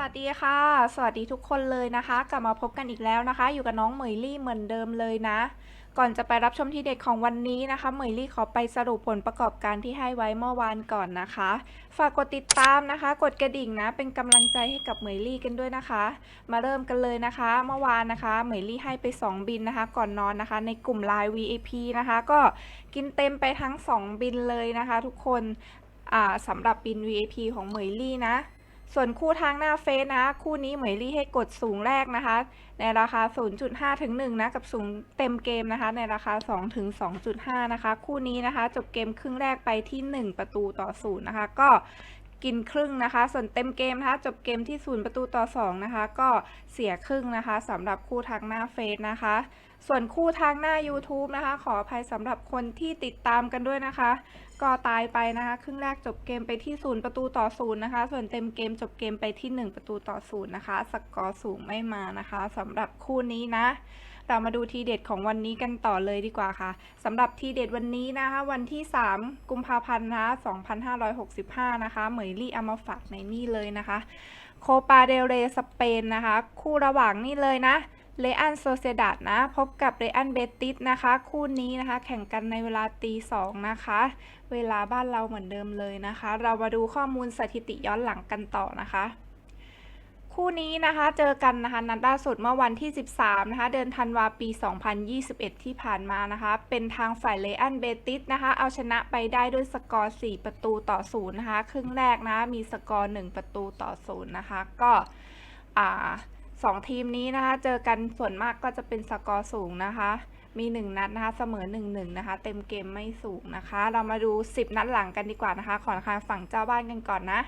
วัสดีค่ะ สวัสดีทุกคนเลยนะคะ กลับมาพบกันอีกแล้วนะคะ อยู่กับน้องเหมยลี่เหมือนเดิมเลยนะ ก่อนจะไปรับชมทีเด็ดของวันนี้นะคะ เหมยลี่ขอไปสรุปผลประกอบการที่ให้ไว้เมื่อวานก่อนนะคะ ฝากกดติดตามนะคะ กดกระดิ่งนะ เป็นกำลังใจให้กับเหมยลี่กันด้วยนะคะ มาเริ่มกันเลยนะคะ เมื่อวานนะคะ เหมยลี่ให้ไป 2 บินนะคะ ก่อนนอนนะคะ ในกลุ่ม Line VIP นะคะ ก็กินเต็มไปทั้ง 2 บินเลยนะคะ ทุกคนสำหรับบิน VIP ของเหมยลี่นะ ส่วนคู่ทางหน้าเฟซนะ คู่นี้เหมยลี่ให้กดสูงแรกนะคะ ในราคา 0.5 ถึง 1 นะ กับสูงเต็มเกมนะคะ ในราคา 2 ถึง 2.5 นะคะ คู่นี้นะคะ จบเกมครึ่งแรกไปที่ 1 ประตูต่อ 0 นะคะ ก็ กินครึ่งนะคะ ส่วนเต็มเกมนะคะ จบเกมที่0ประตูต่อ 2 นะคะ ก็เสียครึ่งนะคะสำหรับคู่ทางหน้าเฟซนะคะ ส่วนคู่ทางหน้า YouTube นะคะ ขออภัยสำหรับคนที่ติดตามกันด้วยนะคะ ก็ตายไปนะคะ ครึ่งแรกจบเกมไปที่0ประตูต่อ0นย์นะคะ ส่วนเต็มเกมจบเกมไปที่ 1 ประตูต่อ0นะคะ สกอร์สูงไม่มานะคะสำหรับคู่นี้นะ เรามาดูทีเด็ดของวันนี้กันต่อเลยดีกว่าค่ะสำหรับทีเด็ดวันนี้นะคะ วันที่ 3 กุมภาพันธ์นะ2565 นะคะ เหมยลี่เอามาฝากในนี่เลยนะคะ โคปาเดลเรสเปนนะคะ คู่ระหว่างนี่เลยนะเลอันโซเซดาดนะ พบกับเรอันเบติสนะคะ คู่นี้นะคะ แข่งกันในเวลาตีสองนะคะ เวลาบ้านเราเหมือนเดิมเลยนะคะ เรามาดูข้อมูลสถิติย้อนหลังกันต่อนะคะ คู่นี้นะคะเจอกันนะคะนัดล่าสุดเมื่อวันที่ 13 นะคะ เดือนธันวาปี 2021 ที่ผ่านมานะคะ เป็นทางฝ่ายเลอันเบติสนะคะ เอาชนะไปได้ด้วยสกอร์ 4 ประตูต่อ 0 นะคะ ครึ่งแรกนะ มีสกอร์ 1 ประตูต่อ 0 นะคะ ก็อ่าสองทีมนี้นะคะ เจอกันส่วนมากก็จะเป็นสกอร์สูงนะคะ มี 1 นัดนะคะ เสมอ 1-1 นะคะ เต็มเกมไม่สูงนะคะ เรามาดู 10 นัดหลังกันดีกว่านะคะ ขอทางฝั่งเจ้าบ้านกันก่อนนะ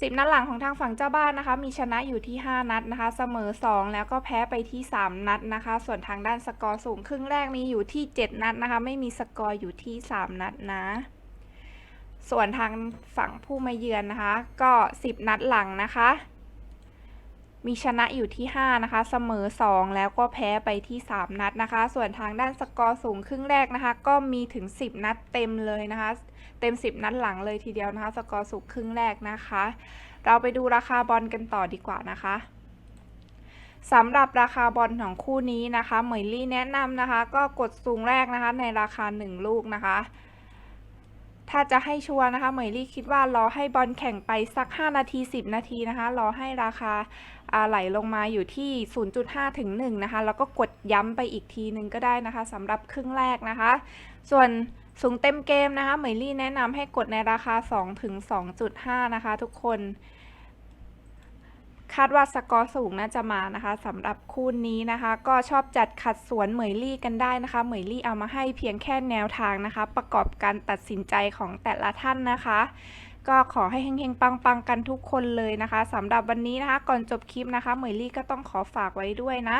10 นัดหลังของทางฝั่งเจ้าบ้านนะคะ มีชนะอยู่ที่ 5 นัดนะคะ เสมอ 2 แล้วก็แพ้ไปที่ 3 นัดนะคะ ส่วนทางด้านสกอร์สูงครึ่งแรกมีอยู่ที่ 7 นัดนะคะ ไม่มีสกอร์อยู่ที่ 3 นัดนะ ส่วนทางฝั่งผู้มาเยือนนะคะ ก็ 10 นัดหลังนะคะ มีชนะอยู่ที่ 5 นะคะ เสมอ 2 แล้วก็แพ้ไปที่ 3 นัดนะคะ ส่วนทางด้านสกอร์สูงครึ่งแรกนะคะ ก็มีถึง 10 นัดเต็มเลยนะคะ เต็ม 10 นัดหลังเลยทีเดียวนะคะ สกอร์สูงครึ่งแรกนะคะ เราไปดูราคาบอลกันต่อดีกว่านะคะสำหรับราคาบอลของคู่นี้นะคะเหมยลี่แนะนำนะคะ ก็กดสูงแรกนะคะในราคา 1 ลูกนะคะ ถ้าจะให้ชัวร์นะคะเหมยลี่คิดว่ารอให้บอลแข่งไปสัก 5 นาที 10 นาทีนะคะ รอให้ราคาไหลลงมาอยู่ที่ 0.5 ถึง 1 นะคะ แล้วก็กดย้ำไปอีกทีหนึ่งก็ได้นะคะสำหรับครึ่งแรกนะคะ ส่วนสูงเต็มเกมนะคะเหมยลี่แนะนำให้กดในราคา 2 ถึง 2.5 นะคะทุกคน คาดว่าสกอร์สูงน่าจะมานะคะสำหรับคู่นี้นะคะ ก็ชอบจัดขัดสวนเหมยลี่กันได้นะคะ เหมยลี่เอามาให้เพียงแค่แนวทางนะคะ ประกอบการตัดสินใจของแต่ละท่านนะคะ ก็ขอให้เฮงๆ ปังๆ กันทุกคนเลยนะคะสำหรับวันนี้นะคะ ก่อนจบคลิปนะคะเหมยลี่ก็ต้องขอฝากไว้ด้วยนะ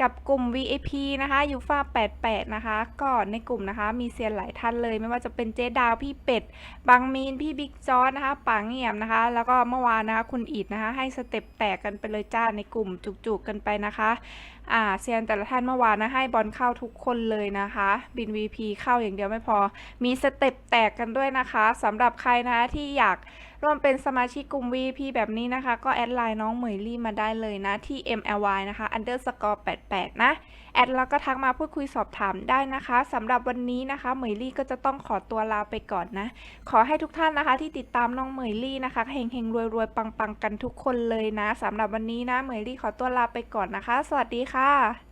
กับกลุ่ม VIP นะคะยูฟ่า88 นะคะ ก็ในกลุ่มนะคะ มีเซียนหลายท่านเลย ไม่ว่าจะเป็นเจ๊ดาวพี่เป็ดบางมีนพี่บิ๊กจอร์ดนะคะปังเงียบนะคะ แล้วก็เมื่อวานนะคะคุณอีดนะคะ ให้สเต็ปแตกกันไปเลยจ้าในกลุ่มจุกๆกันไปนะคะอ่าเซียนแต่ละท่านเมื่อวานนะให้บอลเข้าทุกคนเลยนะคะ บิน VP เข้าอย่างเดียวไม่พอ มีสเต็ปแตกกันด้วยนะคะสำหรับใครนะคะที่อยาก ร่วมเป็นสมาชิกกลุ่ม VP แบบนี้นะคะ ก็แอดไลน์น้องเหมยลี่มาได้เลยนะ ที่ MLY นะคะ underscore 88 นะ แอดแล้วก็ทักมาพูดคุยสอบถามได้นะคะสำหรับวันนี้นะคะ เหมยลี่ก็จะต้องขอตัวลาไปก่อนนะ ขอให้ทุกท่านนะคะ ที่ติดตามน้องเหมยลี่นะคะเฮงเฮงรวยรวยปังปังกันทุกคนเลยนะสำหรับวันนี้นะ เหมยลี่ขอตัวลาไปก่อนนะคะ สวัสดีค่ะ